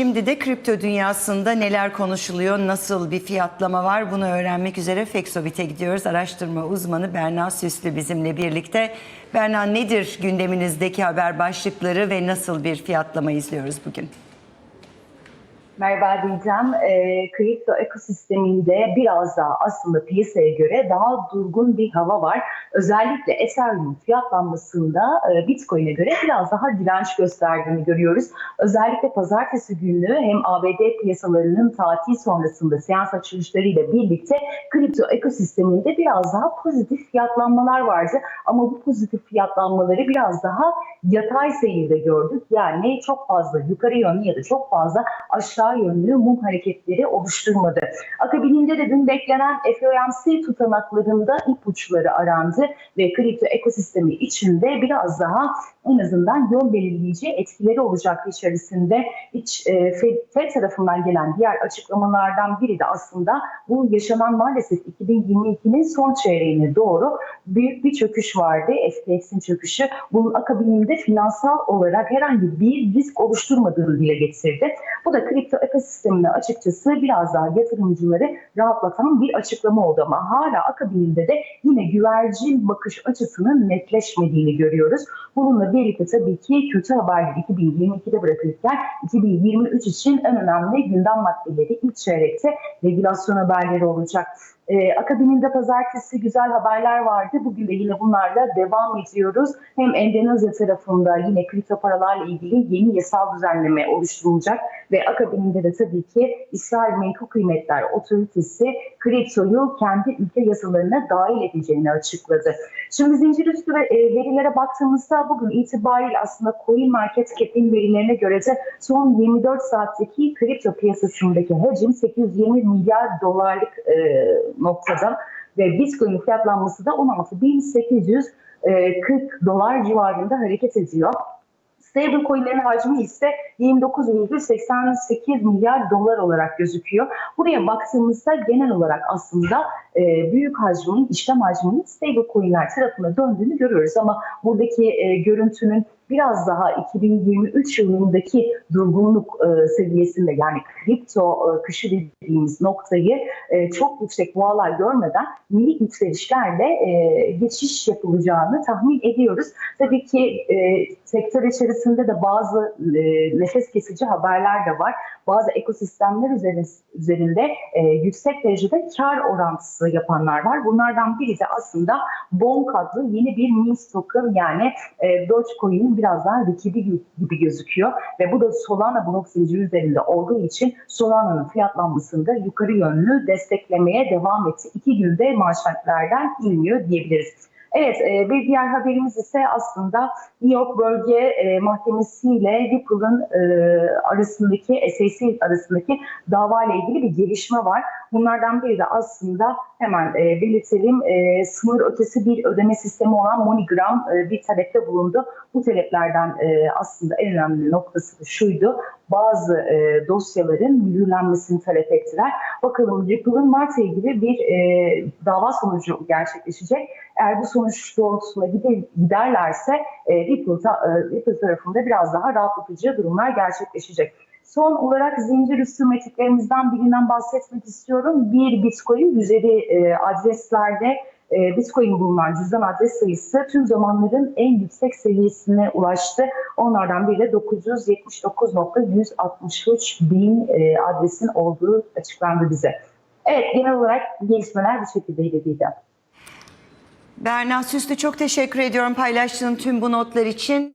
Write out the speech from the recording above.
Şimdi de kripto dünyasında neler konuşuluyor, nasıl bir fiyatlama var bunu öğrenmek üzere Fexobit'e gidiyoruz. Araştırma uzmanı Berna Süslü bizimle birlikte. Berna nedir gündeminizdeki haber başlıkları ve nasıl bir fiyatlama izliyoruz bugün? Merhaba diyeceğim. E, kripto ekosisteminde biraz daha aslında piyasaya göre daha durgun bir hava var. Özellikle Ethereum fiyatlanmasında e, Bitcoin'e göre biraz daha direnç gösterdiğini görüyoruz. Özellikle pazartesi günü hem ABD piyasalarının tatil sonrasında seans açılışlarıyla birlikte kripto ekosisteminde biraz daha pozitif fiyatlanmalar vardı. Ama bu pozitif fiyatlanmaları biraz daha yatay seyirde gördük. Yani çok fazla yukarı yönlü ya da çok fazla aşağı yönlü mum hareketleri oluşturmadı. Akabininde de dün beklenen FOMC tutanaklarında ipuçları arandı ve kripto ekosistemi içinde biraz daha en azından yol belirleyici etkileri olacaktı içerisinde. İç, e, Fed, Fed tarafından gelen diğer açıklamalardan biri de aslında bu yaşanan maalesef 2022'nin son çeyreğine doğru büyük bir çöküş vardı. FTX'in çöküşü. Bunun akabininde finansal olarak herhangi bir risk oluşturmadığını dile getirdi. Bu da kripto ekosistemine açıkçası biraz daha yatırımcıları rahatlatan bir açıklama oldu ama hala akabininde de yine güvercin bakış açısının netleşmediğini görüyoruz. Bununla birlikte tabii ki kötü haberleri 2022'de bırakırken 2023 için en önemli gündem maddeleri ilk çeyrekte regülasyon haberleri olacak. Ee, akabininde pazartesi güzel haberler vardı. Bugün de yine bunlarla devam ediyoruz. Hem Endonezya tarafında yine kripto paralarla ilgili yeni yasal düzenleme oluşturulacak ve akabininde de tabii ki İsrail Menkul Kıymetler Otoritesi kriptoyu kendi ülke yasalarına dahil edeceğini açıkladı. Şimdi zincir üstü e, verilere baktığımızda bugün itibariyle aslında Coin Market Cap'in verilerine göre de son 24 saatteki kripto piyasasındaki hacim 820 milyar dolarlık e, noktada ve Bitcoin fiyatlanması da 16.840 dolar civarında hareket ediyor. Stable coinlerin hacmi ise 29,88 milyar dolar olarak gözüküyor. Buraya baktığımızda genel olarak aslında e, büyük hacmin, işlem hacminin stable coinler tarafına döndüğünü görüyoruz. Ama buradaki e, görüntünün biraz daha 2023 yılındaki durgunluk e, seviyesinde yani kripto e, kışı dediğimiz noktayı e, çok yüksek boğalar görmeden minik yükselişlerle e, geçiş yapılacağını tahmin ediyoruz. Tabii ki e, sektör içerisinde de bazı e, nefes kesici haberler de var. Bazı ekosistemler üzerinde, e, yüksek derecede kar orantısı yapanlar var. Bunlardan biri de aslında Bonk adlı yeni bir meme token yani e, Dogecoin'in biraz daha rakibi gibi gözüküyor. Ve bu da Solana blok zinciri üzerinde olduğu için Solana'nın fiyatlanmasında yukarı yönlü desteklemeye devam etti. İki günde manşetlerden inmiyor diyebiliriz. Evet, e, bir diğer haberimiz ise aslında New York Bölge e, Mahkemesi ile Ripple'ın e, arasındaki, SEC arasındaki dava ile ilgili bir gelişme var. Bunlardan biri de aslında hemen belirtelim sınır ötesi bir ödeme sistemi olan MoneyGram bir talepte bulundu. Bu taleplerden aslında en önemli noktası şuydu. Bazı dosyaların mühürlenmesini talep ettiler. Bakalım Ripple'ın Mart ayı gibi bir dava sonucu gerçekleşecek. Eğer bu sonuç doğrultusunda gider, giderlerse e, Ripple, ta, e, Ripple tarafında biraz daha rahatlatıcı durumlar gerçekleşecek. Son olarak zincir üstü metriklerimizden birinden bahsetmek istiyorum. Bir Bitcoin üzeri e, adreslerde e, Bitcoin bulunan cüzdan adres sayısı tüm zamanların en yüksek seviyesine ulaştı. Onlardan biri de 979.163 bin e, adresin olduğu açıklandı bize. Evet genel olarak gelişmeler bu şekildeydi Didem. Berna Süslü çok teşekkür ediyorum paylaştığın tüm bu notlar için.